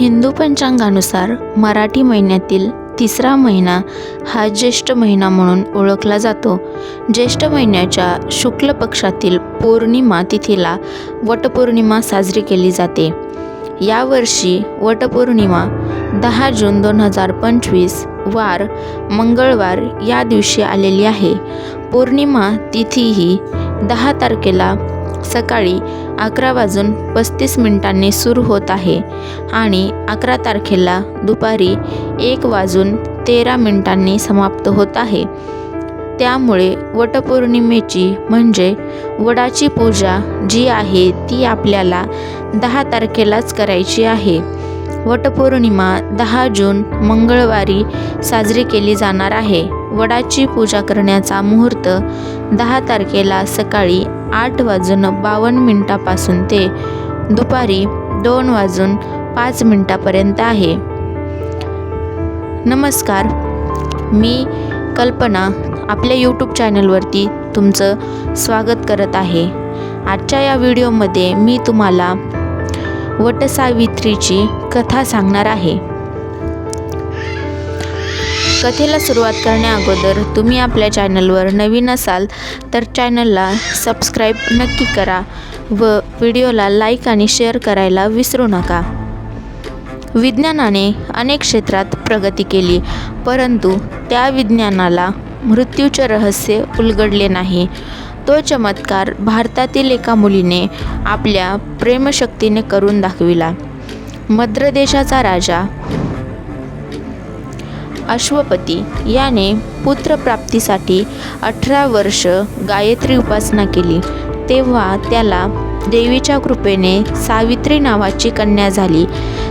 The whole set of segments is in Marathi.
हिंदू पंचांगानुसार मराठी महिन्यातील तिसरा महिना हा ज्येष्ठ महिना म्हणून ओळखला जातो. ज्येष्ठ महिन्याच्या शुक्ल पक्षातील पौर्णिमा तिथीला वटपौर्णिमा साजरी केली जाते. यावर्षी वटपौर्णिमा दहा जून दोन हजार पंचवीस वार मंगळवार या दिवशी आलेली आहे. पौर्णिमा तिथी ही दहा तारखेला सकाळी अकरा वाजून पस्तीस मिनिटांनी सुरू होत आहे आणि अकरा तारखेला दुपारी एक वाजून तेरा मिनिटांनी समाप्त होत आहे. त्यामुळे वटपौर्णिमेची म्हणजे वडाची पूजा जी आहे ती आपल्याला दहा तारखेलाच करायची आहे. वटपौर्णिमा दहा जून मंगळवारी साजरी केली जाणार आहे. वडाची पूजा करण्याचा मुहूर्त दहा तारखेला सकाळी आठ वाजून बावन्न मिनटापासून ते दुपारी दोन वाजून पाच मिनटापर्यंत आहे. नमस्कार मी कल्पना आपल्या यूट्यूब चॅनलवरती तुमचं स्वागत करत आहे. आजच्या या व्हिडिओमध्ये मी तुम्हाला वटसावित्रीची कथा सांगणार आहे. कथेला सुरुवात करण्याअगोदर तुम्ही आपल्या चॅनलवर नवीन असाल तर चॅनलला सबस्क्राईब नक्की करा व व्हिडिओला लाईक आणि शेअर करायला विसरू नका. विज्ञानाने अनेक क्षेत्रात प्रगती केली परंतु त्या विज्ञानाला मृत्यूचे रहस्य उलगडले नाही. तो चमत्कार भारतातील एका मुलीने आपल्या प्रेमशक्तीने करून दाखविला. मद्रदेशाचा राजा अश्वपती याने पुत्रप्राप्तीसाठी अठरा वर्ष गायत्री उपासना केली. तेव्हा त्याला देवीच्या कृपेने सावित्री नावाची कन्या झाली.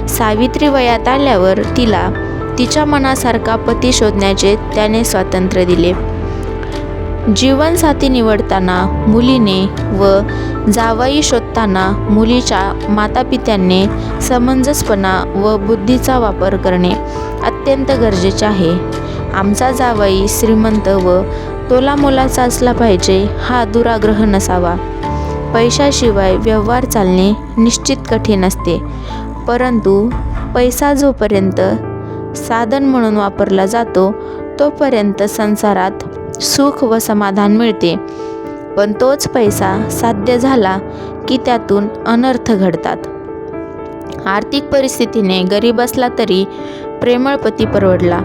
सावित्री वयात आल्यावर तिला तिच्या मनासारखा पती शोधण्याचे त्याने स्वातंत्र्य दिले. जीवनसाथी निवडताना मुलीने व जावाई शोध शोधताना मुलीच्या मातापित्यांनी समंजसपणा व बुद्धीचा वापर करणे अत्यंत गरजेचे आहे. आमचा जावई श्रीमंत व तोलामोलाचा असला पाहिजे हा दुराग्रह नसावा. पैशाशिवाय व्यवहार चालणे निश्चित कठीण असते. परंतु पैसा जोपर्यंत साधन म्हणून वापरला जातो तोपर्यंत संसारात सुख व समाधान मिळते. पण तोच पैसा साध्य झाला की त्यातून अनर्थ घडतात. आर्थिक परिस्थितीने गरीब असला तरी प्रेमळ पती परवडला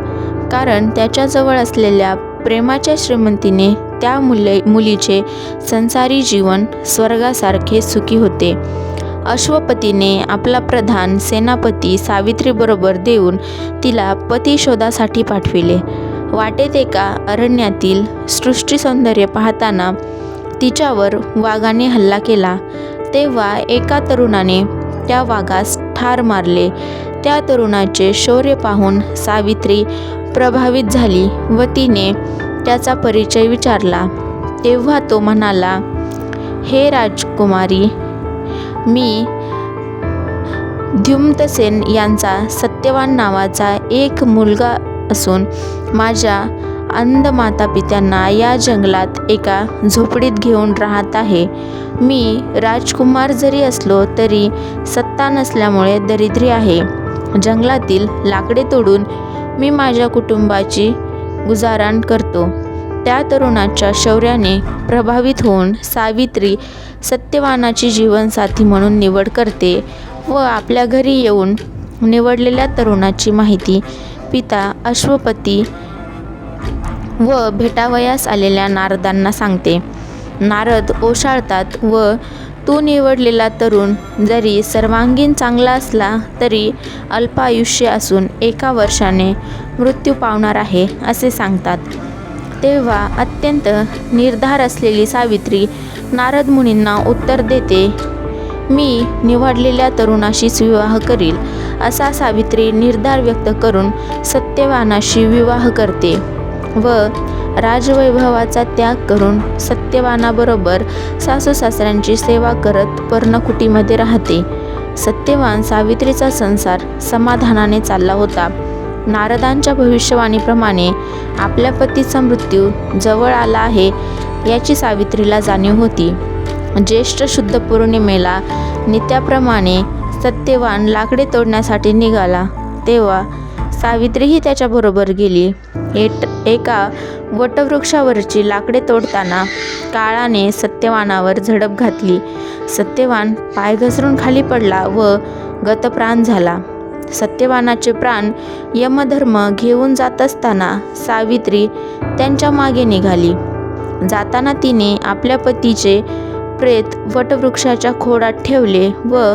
कारण त्याच्याजवळ असलेल्या प्रेमाच्या श्रीमंतीने त्या मुले मुलीचे संसारी जीवन स्वर्गासारखे सुखी होते. अश्वपतीने आपला प्रधान सेनापती सावित्रीबरोबर देऊन तिला पती शोधासाठी पाठविले. वाटेत एका अरण्यातील सृष्टी सौंदर्य पाहताना तिच्यावर वाघाने हल्ला केला. तेव्हा एका तरुणाने त्या वाघास ठार मारले. त्या तरुणाचे शौर्य पाहून सावित्री प्रभावित झाली व तिने त्याचा परिचय विचारला. तेव्हा तो म्हणाला हे राजकुमारी मी द्युम्तसेन यांचा सत्यवान नावाचा एक मुलगा असून माझ्या अंध मातापित्यांना या जंगलात एका झोपडीत घेऊन राहत आहे. मी राजकुमार जरी असलो तरी सत्ता नसल्यामुळे दरिद्री आहे. जंगलातील लाकडे तोडून मी माझ्या कुटुंबाची गुजारण करतो. त्या तरुणाच्या शौर्याने प्रभावित होऊन सावित्री सत्यवानाची जीवनसाथी म्हणून निवड करते व आपल्या घरी येऊन निवडलेल्या तरुणाची माहिती पिता अश्वपती व भेटावयास आलेल्या नारदांना सांगते. नारद ओशाळतात व तू निवडलेला तरुण जरी सर्वांगीण चांगला असला तरी अल्प आयुष्य असून एका वर्षाने मृत्यू पावणार आहे असे सांगतात. तेव्हा अत्यंत निर्धार असलेली सावित्री नारद मुनींना उत्तर देते मी निवडलेल्या तरुणाशीच विवाह करील असा सावित्री निर्धार व्यक्त करून सत्यवानाशी विवाह करते व राजवैभवाचा त्याग करून सत्य सत्यवानाबरोबर सासू सासऱ्यांची सेवा करत पर्णकुटीमध्ये राहते. सत्यवान सावित्रीचा संसार समाधानाने चालला होता. नारदांच्या भविष्यवाणीप्रमाणे आपल्या पतीचा मृत्यू जवळ आला आहे याची सावित्रीला जाणीव होती. ज्येष्ठ शुद्ध पौर्णिमेला नित्याप्रमाणे सत्यवान लाकडे तोडण्यासाठी निघाला तेव्हा सावित्रीही त्याच्याबरोबर गेली. एट एका वटवृक्षावरची लाकडे तोडताना काळाने सत्यवानावर झडप घातली. सत्यवान पाय घसरून खाली पडला व गतप्राण झाला. सत्यवानाचे प्राण यमधर्म घेऊन जात असताना सावित्री त्यांच्या मागे निघाली. जाताना तिने आपल्या पतीचे प्रेत वटवृक्षाच्या खोडात ठेवले व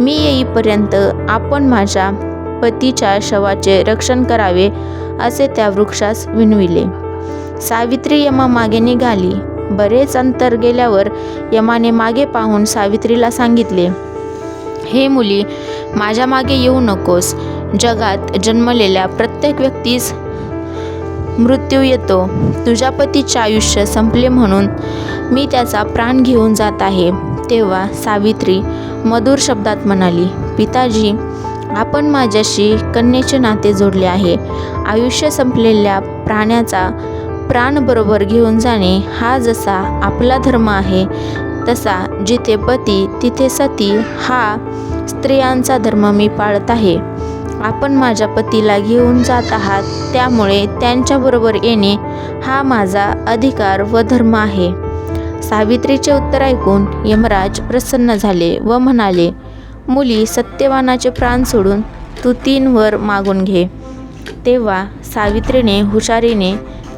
मी येईपर्यंत आपण माझ्या पतीच्या शवाचे रक्षण करावे असे त्या वृक्षास विनविले. सावित्री यमा मागे निघाली. बरेच अंतर गेल्यावर यमाने मागे पाहून सावित्रीला सांगितले हे मुली माझ्या मागे येऊ नकोस. जगात जन्मलेल्या प्रत्येक व्यक्तीस मृत्यू येतो. तुझ्या पतीचे आयुष्य संपले म्हणून मी त्याचा प्राण घेऊन जात आहे. तेव्हा सावित्री मधुर शब्दात म्हणाली पिताजी आपण माझ्याशी कन्येचे नाते जोडले आहे. आयुष्य संपलेल्या प्राण्याचा प्राण बरोबर घेऊन जाणे हा जसा आपला धर्म आहे तसा जिथे पती तिथे सती हा स्त्रियांचा धर्म मी पाळत आहे. आपण माझ्या पतीला घेऊन जात आहात त्यामुळे त्यांच्याबरोबर येणे हा माझा अधिकार व धर्म आहे. सावित्रीचे उत्तर ऐकून यमराज प्रसन्न झाले व म्हणाले मुली सत्यवानाचे प्राण सोडून तू तीन वर मागून घे. तेव्हा सावित्रीने हुशारीने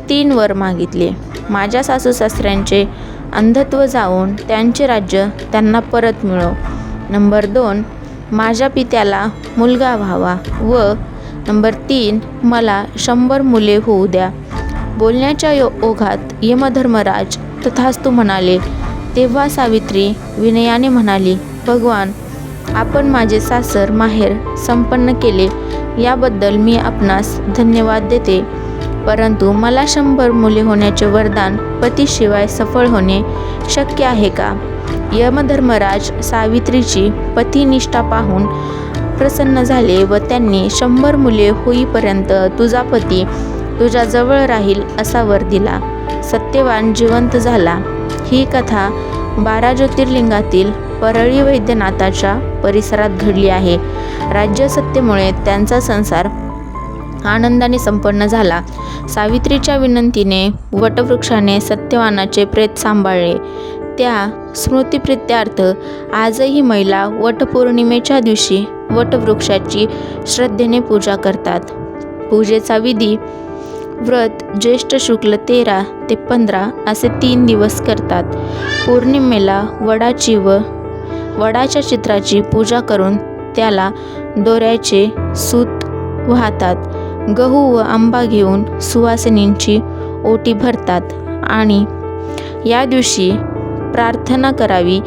तीन वर मागितले. माझ्या सासू सासऱ्यांचे अंधत्व जाऊन त्यांचे राज्य त्यांना परत मिळव. नंबर दोन माझ्या पित्याला मुलगा व्हावा व नंबर तीन मला शंभर मुले होऊ द्या. बोलण्याच्या यो ओघात यमधर्मराज तथास्तू म्हणाले तेव्हा सावित्री विनयाने म्हणाली भगवान आपण माझे सासर माहेर संपन्न केले याबद्दल मी आपणास धन्यवाद देते. परंतु मला शंभर मुले होण्याचे वरदान पतीशिवाय सफळ होणे शक्य आहे का? यमधर्मराज सावित्रीची पतिनिष्ठा पाहून प्रसन्न झाले व त्यांनी शंभर मुले होईपर्यंत तुझा पती तुझ्या जवळ राहील असा वर दिला. सत्यवान जिवंत झाला. ही कथा बारा ज्योतिर्लिंगातील परळी वैद्यनाथाच्या परिसरात घडली आहे. राज्यसत्तेमुळे त्यांचा संसार आनंदाने संपन्न झाला. सावित्रीच्या विनंतीने वटवृक्षाने सत्यवानाचे प्रेत सांभाळले. त्या स्मृतिप्रित्यार्थ आजही महिला वटपौर्णिमेच्या दिवशी वटवृक्षाची श्रद्धेने पूजा करतात. पूजेचा विधी व्रत ज्येष्ठ शुक्ल तेरा ते पंधरा असे तीन दिवस करतात. पौर्णिमेला वडाची व वडाच्या चित्राची पूजा करून त्याला दोऱ्याचे सूत वाहतात. गहू व आंबा घेऊन सुवासिनींची ओटी भरतात आणि या दिवशी प्रार्थना करावी.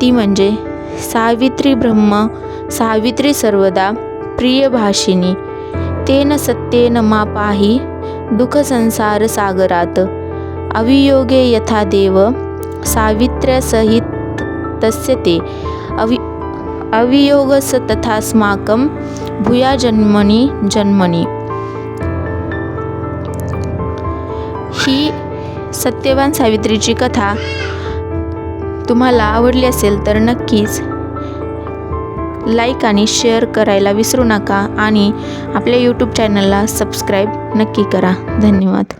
ती म्हणजे सावित्री ब्रह्म सावित्री सर्वदा प्रियभाषिनी तेन सत्येन मा पाही दुःखसंसार सागरात. अवियोगे यथा देव सावित्र्यासहित तस्य ते। अवि अवियोगस तथास्माकं भूया जन्मनी। जन्मनी ही सत्यवान सावित्रीची कथा तुम्हाला आवडली असेल तर नक्कीच लाईक आणि शेअर करायला विसरू नका आणि आपल्या यूट्यूब चॅनलला सबस्क्राईब नक्की करा. धन्यवाद.